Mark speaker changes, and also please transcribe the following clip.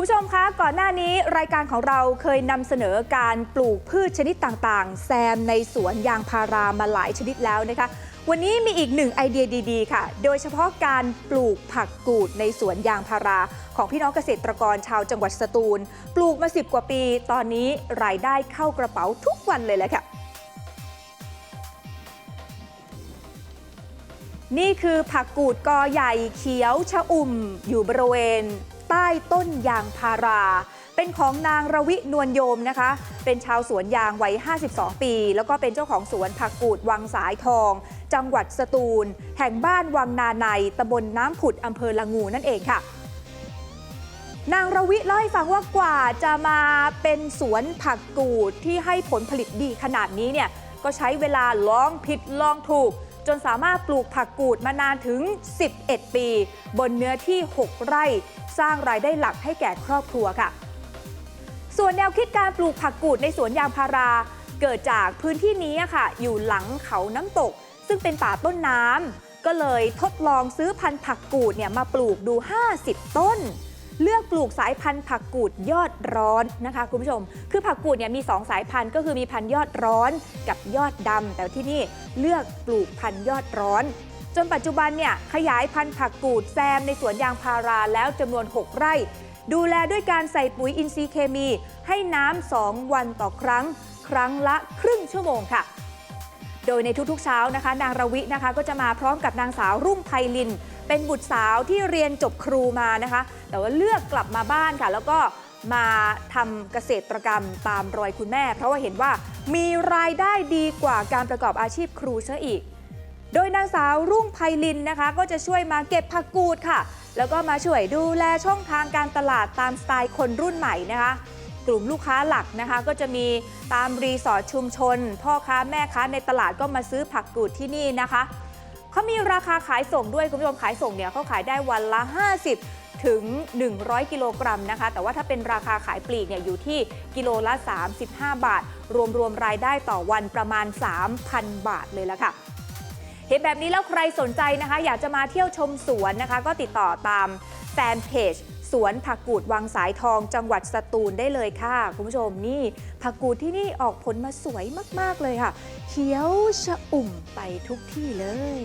Speaker 1: คุณผู้ชมคะก่อนหน้านี้รายการของเราเคยนำเสนอการปลูกพืชชนิดต่างๆ แซมในสวนยางพารามาหลายชนิดแล้วนะคะ วันนี้มีอีกหนึ่งไอเดียดีๆ ค่ะ โดยเฉพาะการปลูกผักกูดในสวนยางพารา ของพี่น้องเกษตรกรชาวจังหวัดสตูล ปลูกมา10กว่าปี ตอนนี้รายได้เข้ากระเป๋าทุกวันเลยแหละค่ะนี่คือผักกูดกอใหญ่เขียวชะอุ่มอยู่บริเวณ ใต้ต้นยางพารา เป็นของนางระวินวลโยมนะคะ เป็นชาวสวนยางวัย 52 ปี แล้วก็เป็นเจ้าของสวนผักกูดวังสายทอง จังหวัดสตูล แห่งบ้านวังนาในตำบลน้ำผุดอำเภอละงูนั่นเองค่ะนางระวิเล่าให้ฟังว่ากว่าจะมาเป็นสวนผักกูดที่ให้ผลผลิตดีขนาดนี้เนี่ยก็ใช้เวลาลองผิดลองถูก จนสามารถปลูกผักกูดมานานถึง 11 ปี บนเนื้อที่ 6 ไร่ สร้างรายได้หลักให้แก่ครอบครัวค่ะ ส่วนแนวคิดการปลูกผักกูดในสวนยางพารา เกิดจากพื้นที่นี้ค่ะ อยู่หลังเขาน้ำตก ซึ่งเป็นป่าต้นน้ำก็เลยทดลองซื้อพันธุ์ผักกูดเนี่ยมาปลูกดู 50 ต้น เลือกปลูกสายพันธุ์ผักกูดยอดร้อนนะคะคุณผู้ชม คือผักกูดเนี่ยมี 2 สายพันธุ์ก็คือมีพันธุ์ยอดร้อนกับยอดดำแต่ที่นี่เลือกปลูกพันธุ์ยอดร้อน จนปัจจุบันเนี่ยขยายพันธุ์ผักกูดแซมในสวนยางพาราแล้วจำนวน 6 ไร่ ดูแลด้วยการใส่ปุ๋ยอินทรีย์เคมี ให้น้ำ2วันต่อครั้ง ครั้งละครึ่งชั่วโมงค่ะโดยในทุกๆเช้านะคะ นางระวินะคะก็จะมาพร้อมกับนางสาวรุ่งไพลิน เป็นบุตรสาวที่เรียนจบครูมานะคะ แต่ว่าเลือกกลับมาบ้านค่ะ แล้วก็มาทำเกษตรกรรมตามรอยคุณแม่ เพราะว่าเห็นว่ามีรายได้ดีกว่าการประกอบอาชีพครูซะอีก โดยนางสาวรุ่งไพลินนะคะ ก็จะช่วยมาเก็บผักกูดค่ะ แล้วก็มาช่วยดูแลช่องทางการตลาดตามสไตล์คนรุ่นใหม่นะคะ กลุ่มลูกค้าหลักนะคะ ก็จะมีตามรีสอร์ทชุมชน พ่อค้าแม่ค้าในตลาดก็มาซื้อผักกูดที่นี่นะคะ เขามีราคาขายส่งด้วยคุณผู้ชมขายส่งเนี่ยเขาขายได้วันละ 50 ถึง 100 กิโลกรัมนะคะ แต่ว่าถ้าเป็นราคาขายปลีกเนี่ยอยู่ที่กิโลละ 35 บาท รวมรวมรายได้ต่อวันประมาณ 3,000 บาทเลยละค่ะเห็นแบบนี้แล้วใครสนใจนะคะ อยากจะมาเที่ยวชมสวนนะคะ ก็ติดต่อตามแฟนเพจ สวนผักกูดวังสายทองจังหวัดสตูลได้เลยค่ะ คุณผู้ชมนี่ผักกูดที่นี่ออกผลมาสวยมาก ๆ เลยค่ะ เขียวชะอุ่มไปทุกที่เลย